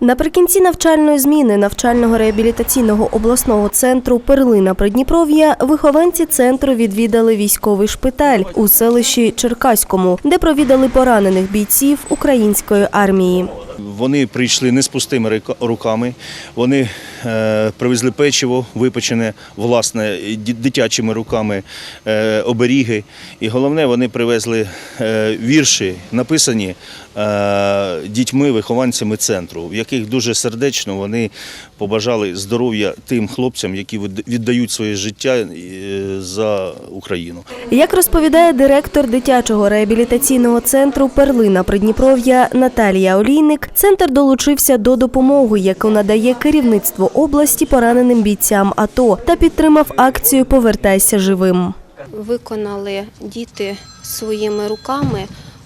Наприкінці навчальної зміни навчального реабілітаційного обласного центру Перлина Придніпров'я вихованці центру відвідали військовий шпиталь у селищі Черкаському, де провідали поранених бійців української армії. Вони прийшли не з пустими руками. Вони е, привезли печиво, випечене власне дитячими руками, е, оберіги. І головне, вони привезли е, вірші, написані дітьми, вихованцями центру, яких дуже сердечно вони побажали здоров'я тим хлопцям, які від- віддають своє життя е, за Україну. Як розповідає директор дитячого реабілітаційного центру Перлина Придніпров'я Наталія Олійник, центр долучився до допомоги, яку надає керівництво області пораненим бійцям АТО та підтримав акцію Повертайся живим. виконали діти своїми руками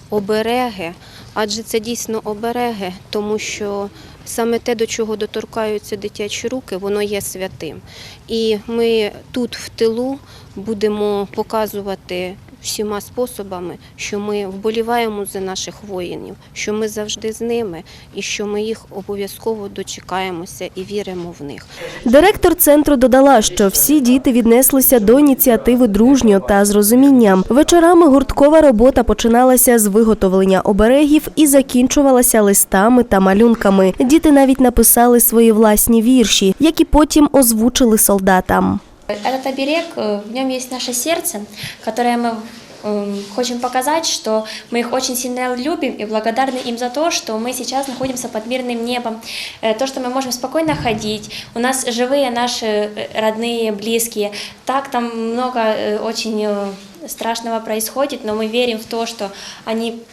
обереги, адже це дійсно обереги, тому що саме те, до чого доторкаються дитячі руки, воно є святим. І ми тут в тилу будемо показувати всіма способами, що ми вболіваємо за наших воїнів, що ми завжди з ними і що ми їх обов'язково дочекаємося і віримо в них. Директор центру додала, що всі діти віднеслися до ініціативи дружньо та з розумінням. Вечорами гурткова робота починалася з виготовлення оберегів і закінчувалася листами та малюнками. Діти навіть написали свої власні вірші, які потім озвучили солдатам. Этот оберег, э, в нем есть наше сердце, которое мы м, хотим показать, что мы их очень сильно любим и благодарны им за то, что мы сейчас находимся под мирным небом, э, то, что мы можем спокойно ходить, у нас живые наши э, родные, близкие. Так там много очень страшного происходит, но мы верим в то, что они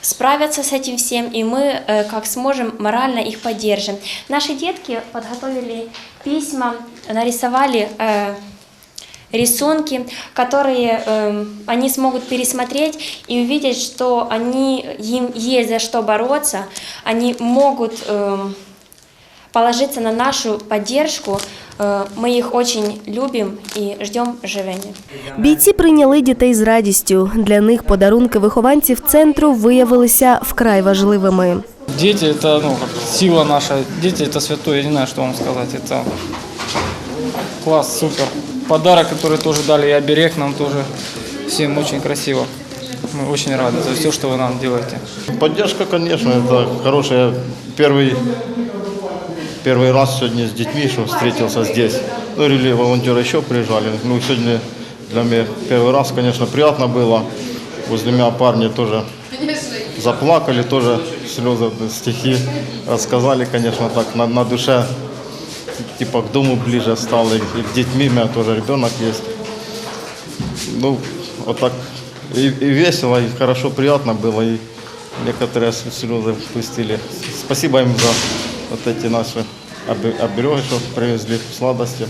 справятся с этим всем, и мы, как сможем, морально их поддержим. Наши детки подготовили письма, нарисовали э, рисунки, которые э, они смогут пересмотреть и увидеть, что они, им есть за что бороться, они могут э, положиться на нашу поддержку. Э, Мы их очень любим и ждем живения. Бійці прийняли дітей з радістю. Для них подарунки вихованців центру виявилися вкрай важливими. Дети это ну, как сила наша. Дети это святое, я не знаю, что вам сказать. Это класс, супер. Подарок, который тоже дали, и оберег нам тоже всем очень красиво. Мы очень рады за все, что вы нам делаете. Поддержка, конечно, это хорошая. Первый, первый раз сегодня с детьми, что встретился здесь. Ну, или волонтеры еще приезжали. Ну, сегодня для меня первый раз, конечно, приятно было. Возле меня парни тоже заплакали, тоже слезы, стихи рассказали, конечно, так на, на душе, типа к дому ближе стало, и к детьми, у меня тоже ребенок есть. Ну, вот так и, и весело, и хорошо, приятно было, и некоторые слезы пустили. Спасибо им за вот эти наши обе- обереги, что привезли, сладости.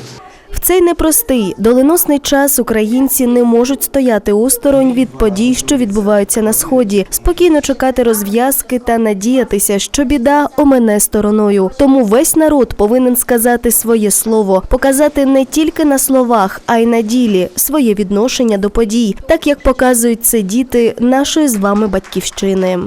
Цей непростий доленосний час українці не можуть стояти осторонь від подій, що відбуваються на сході, спокійно чекати розв'язки та надіятися, що біда омине стороною. Тому весь народ повинен сказати своє слово, показати не тільки на словах, а й на ділі своє відношення до подій, так як показують це діти нашої з вами батьківщини.